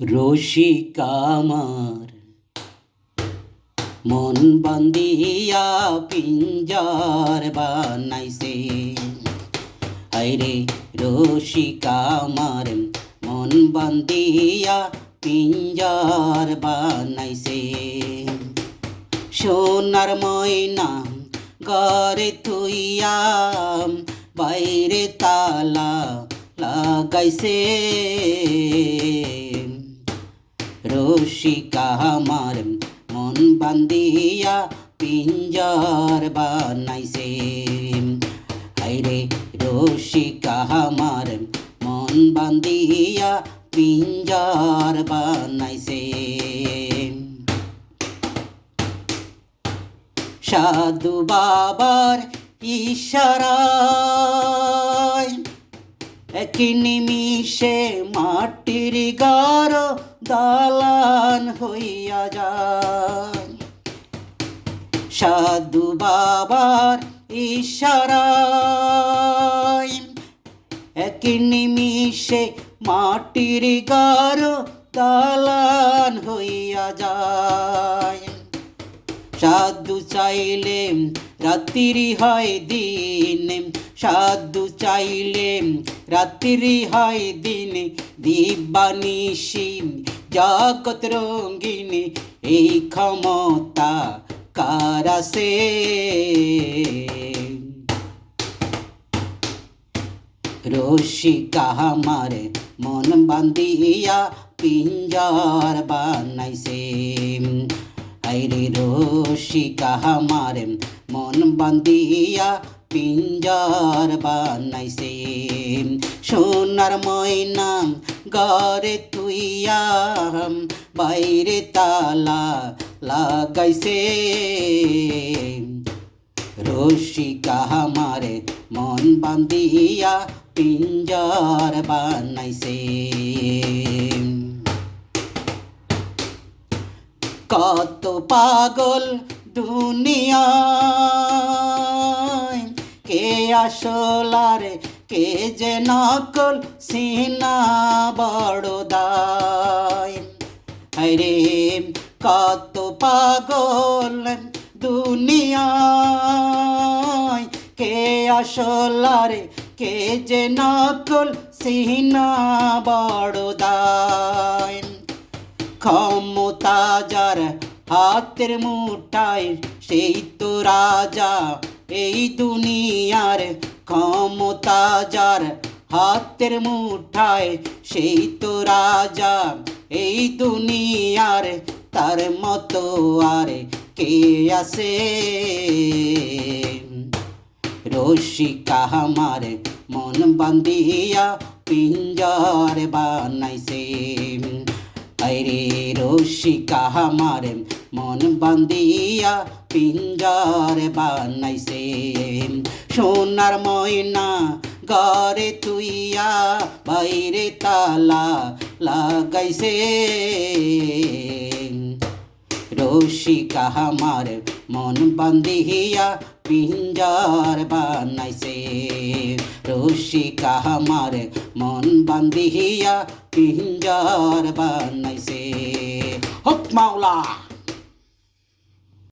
রসিকামার মন বান্দিয়া পিঞ্জার বানাইছে। আইরে রসিকামার মন বান্দিয়া পিঞ্জার বানাইছে। সোনার ময়না ঘরে তুইয়া বাইরে তালা লাগাইছে। রসিকা আমার মন বান্দিয়া পিঞ্জার বানাইছে। হাইরে রসিকা আমার মন বান্দিয়া পিঞ্জার বানাইছে। সাধু বাবার ইশারায় এক নিমিষে মাটির গার দালান হইয়া যায়। সাধু বাবার ইশারায় এক নিমিষে মাটির গার দালান হইয়া যায়। সাধু চাইলে রাত্রি হয় দিন, সাধু চাইলে রাত্রি হয় দিন দিবানিসি জগৎ রঙ্গিন এই ক্ষমতা কারাসে রসিকা আমার মন বান্দিয়া পিঞ্জার বানাইছে আইরে রসিকা আমার মন বান্দিয়া পিঞ্জার বানাইছে সোনার ময়না ঘরে তুইয়া বাইরে তালা লাগাইছে। রসিকা আমার মন বান্দিয়া পিঞ্জার বানাইছে। কত পাগল দুনিয়ায়, কে আসলার কে যে নকল সিনা বড় দায়? আরে কত পাগল দুনিয়ায়। কে আসল রে কে যে নকল সিনা বড় দায়? ক্ষমতা যার হাতের মুঠায়, সেই তো রাজা এই দুনিয়ার ক্ষমতা যার হাতের মুঠায়, সেই তো রাজা এই দুনিয়ার। তার মতো আর কে আছে? রসিকা আমার মন বান্দিয়া পিঞ্জার বানাইছে। আরে রসিকা আমার মন বান্দিয়া পিঞ্জার বানাইছে। সোনার ময়না ঘরে তুইয়া বাইরে তালা লাগাইছে। রসিকা আমার মন বান্দিয়া পিঞ্জার বানাইছে। রসিকা আমার মন বান্দিয়া পিঞ্জার বানাইছে। হক মাওলা!